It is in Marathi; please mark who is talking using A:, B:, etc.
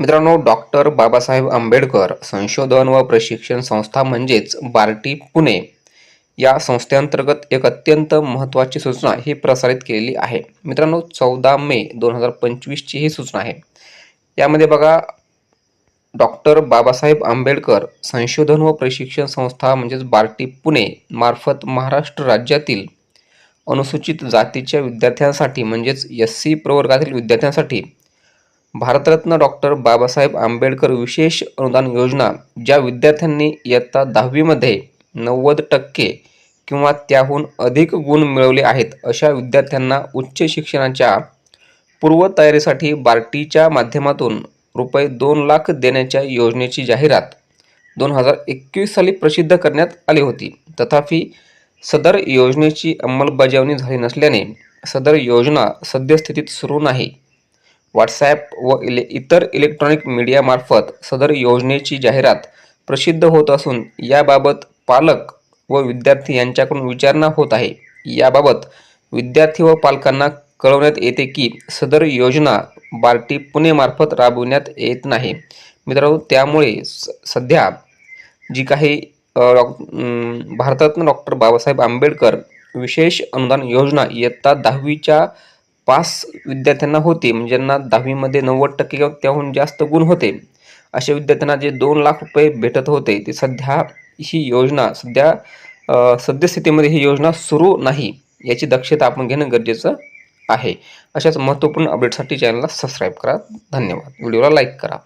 A: मित्रांनो डॉक्टर बाबासाहेब आंबेडकर संशोधन व प्रशिक्षण संस्था म्हणजेच बार्टी पुणे या संस्थेअंतर्गत एक अत्यंत महत्त्वाची सूचना ही प्रसारित केलेली आहे. मित्रांनो चौदा मे दोन हजार पंचवीसची ही सूचना आहे. यामध्ये बघा डॉक्टर बाबासाहेब आंबेडकर संशोधन व प्रशिक्षण संस्था म्हणजेच बार्टी पुणे मार्फत महाराष्ट्र राज्यातील अनुसूचित जातीच्या विद्यार्थ्यांसाठी म्हणजेच एस सी प्रवर्गातील विद्यार्थ्यांसाठी भारतरत्न डॉक्टर बाबासाहेब आंबेडकर विशेष अनुदान योजना ज्या विद्यार्थ्यांनी इयत्ता दहावीमध्ये नव्वद टक्के किंवा त्याहून अधिक गुण मिळवले आहेत अशा विद्यार्थ्यांना उच्च शिक्षणाच्या पूर्वतयारीसाठी बार्टीच्या माध्यमातून रुपये दोन लाख देण्याच्या योजनेची जाहिरात दोन हजार एकवीस साली प्रसिद्ध करण्यात आली होती. तथापि सदर योजनेची अंमलबजावणी झाली नसल्याने सदर योजना सद्यस्थितीत सुरू नाही. व्हॉट्सॲप व इले इतर इलेक्ट्रॉनिक मीडियामार्फत सदर योजनेची जाहिरात प्रसिद्ध होत असून याबाबत पालक व विद्यार्थी यांच्याकडून विचारणा होत आहे. याबाबत विद्यार्थी व पालकांना कळवण्यात येते की सदर योजना बार्टी पुणेमार्फत राबविण्यात येत नाही. मित्रांनो त्यामुळे स सध्या जी काही अ, डॉक भारतरत्न डॉक्टर बाबासाहेब आंबेडकर विशेष अनुदान योजना इयत्ता दहावीच्या पास विद्यार्थ्यांना होते. म्हणजे ज्यांना दहावीमध्ये नव्वद टक्के किंवा त्याहून जास्त गुण होते. अशा विद्यार्थ्यांना जे दोन लाख रुपये भेटत होते ते सध्या ही योजना सध्या सद्यस्थितीमध्ये ही योजना सुरू नाही. याची दक्षता आपण घेणं गरजेचं आहे. अशाच महत्त्वपूर्ण अपडेटसाठी चॅनलला सबस्क्राईब करा. धन्यवाद. व्हिडिओला लाईक करा.